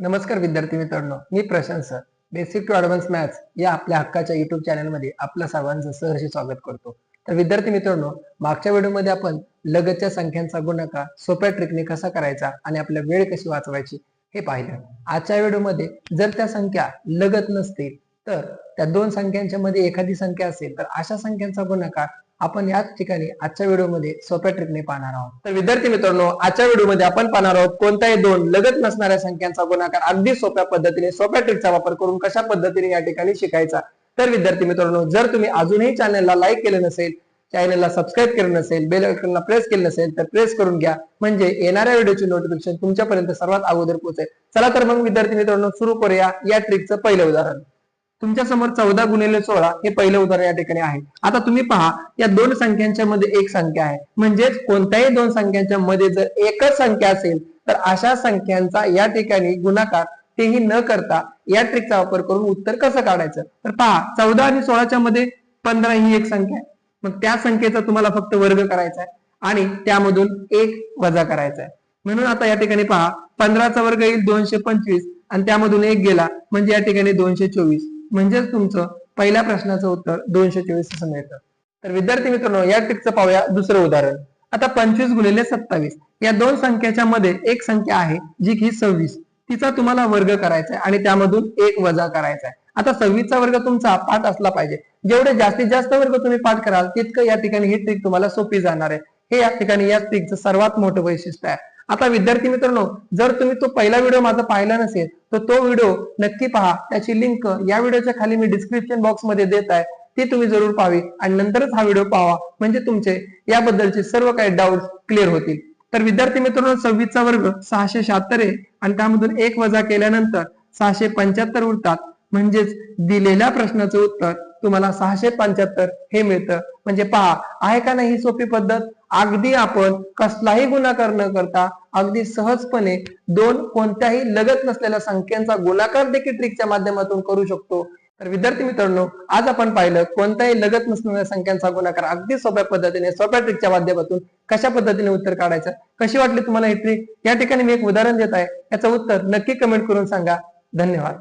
नमस्कार विद्यार्थी मित्रांनो मी Prashant sir. Basic to advance maths या आपल्या हक्काच्या युट्यूब चॅनलमध्ये आपल्या सर्वांचं सहर्ष स्वागत करतो. तर विद्यार्थी मित्रांनो मागच्या व्हिडिओमध्ये आपण लगतच्या संख्यांचा गुणाकार सोप्या ट्रिकने कसा करायचा आणि आपल्या वेळ कशी वाचवायची हे पाहिलं. आजच्या व्हिडिओमध्ये जर त्या संख्या लगत नसतील तर त्या दोन संख्यांच्या मध्ये एखादी संख्या असेल तर अशा संख्यांचा गुणाकार आपण याच ठिकाणी आजच्या व्हिडिओमध्ये सोप्या ट्रिकने पाहणार आहोत. तर विद्यार्थी मित्रांनो आजच्या व्हिडिओमध्ये आपण पाहणार आहोत कोणत्याही दोन लगत नसणाऱ्या संख्यांचा गुणाकार अगदी सोप्या पद्धतीने सोप्या ट्रिकचा वापर करून कशा पद्धतीने या ठिकाणी शिकायचा. तर विद्यार्थी मित्रांनो जर तुम्ही अजूनही चॅनलला लाईक केलं नसेल चॅनलला सबस्क्राईब केलं नसेल बेल आयकॉनला प्रेस केलं नसेल तर प्रेस करून घ्या. म्हणजे येणाऱ्या व्हिडिओची नोटिफिकेशन तुमच्यापर्यंत सर्वात अगोदर पोहोचेल. चला तर मग विद्यार्थी मित्रांनो सुरू करूया या ट्रिकचं पहिलं उदाहरण. तुमच्यासमोर चौदा गुणिले सोळा हे पहिलं उदाहरण या ठिकाणी आहे. आता तुम्ही पहा या दोन संख्यांच्या मध्ये एक संख्या आहे. म्हणजेच कोणत्याही दोन संख्यांच्या मध्ये जर एकच संख्या असेल तर अशा संख्यांचा या ठिकाणी गुणाकार तेही न करता या ट्रिकचा वापर करून उत्तर कसं काढायचं? तर पहा चौदा आणि सोळाच्या मध्ये पंधरा ही एक संख्या आहे. मग त्या संख्येचा तुम्हाला फक्त वर्ग करायचा आहे आणि त्यामधून एक वजा करायचा आहे. म्हणून आता या ठिकाणी पहा पंधराचा वर्ग येईल दोनशे पंचवीस आणि त्यामधून एक गेला म्हणजे या ठिकाणी दोनशे चोवीस. म्हणजेच तुमचं पहिल्या प्रश्नाचं उत्तर दोनशे चोवीस असं मिळतं. तर विद्यार्थी मित्रांनो या टिकचं पाहूया दुसरं उदाहरण. आता पंचवीस गुणिले सत्तावीस. या दोन संख्याच्या मध्ये एक संख्या आहे जी की सव्वीस. तिचा तुम्हाला वर्ग करायचा आहे आणि त्यामधून एक वजा करायचा आहे आता सव्वीसचा वर्ग तुमचा पाठ असला पाहिजे. जेवढे जास्तीत जास्त वर्ग तुम्ही पाठ कराल तितकं या ठिकाणी ही ट्रिक तुम्हाला सोपी जाणार आहे. हे या ठिकाणी या ट्रिकचं सर्वात मोठं वैशिष्ट्य आहे. आता विद्यार्थी मित्रांनो जर तुम्ही तो पहिला व्हिडिओ माझा पाहिला नसेल तर तो व्हिडिओ नक्की पहा. त्याची लिंक या व्हिडिओच्या खाली मी डिस्क्रिप्शन बॉक्समध्ये देत आहे. ती तुम्ही जरूर पाहावी आणि नंतरच हा व्हिडिओ पाहा. म्हणजे तुमचे याबद्दलचे सर्व काही डाऊट क्लिअर होतील. तर विद्यार्थी मित्रांनो सव्वीसचा वर्ग सहाशे शहात्तर आहे. आणि त्यामधून एक वजा केल्यानंतर सहाशे पंच्याहत्तर उरतात. म्हणजेच दिलेल्या प्रश्नाचं उत्तर तुम्हाला सहाशे पंच्याहत्तर हे मिळतं. म्हणजे पहा आहे का नाही ही सोपी पद्धत? अगदी आपण कसलाही गुणाकार न करता अगदी सहजपणे दोन कोणत्याही लगत नसलेल्या संख्यांचा गुणाकार देखील ट्रिकच्या माध्यमातून करू शकतो. तर विद्यार्थी मित्रांनो आज आपण पाहिलं कोणत्याही लगत नसलेल्या संख्यांचा गुणाकार अगदी सोप्या पद्धतीने सोप्या ट्रिकच्या माध्यमातून कशा पद्धतीने उत्तर काढायचं? कशी वाटली तुम्हाला ही ट्रिक या ठिकाणी मी एक उदाहरण देत आहे. याचं उत्तर नक्की कमेंट करून सांगा. धन्यवाद.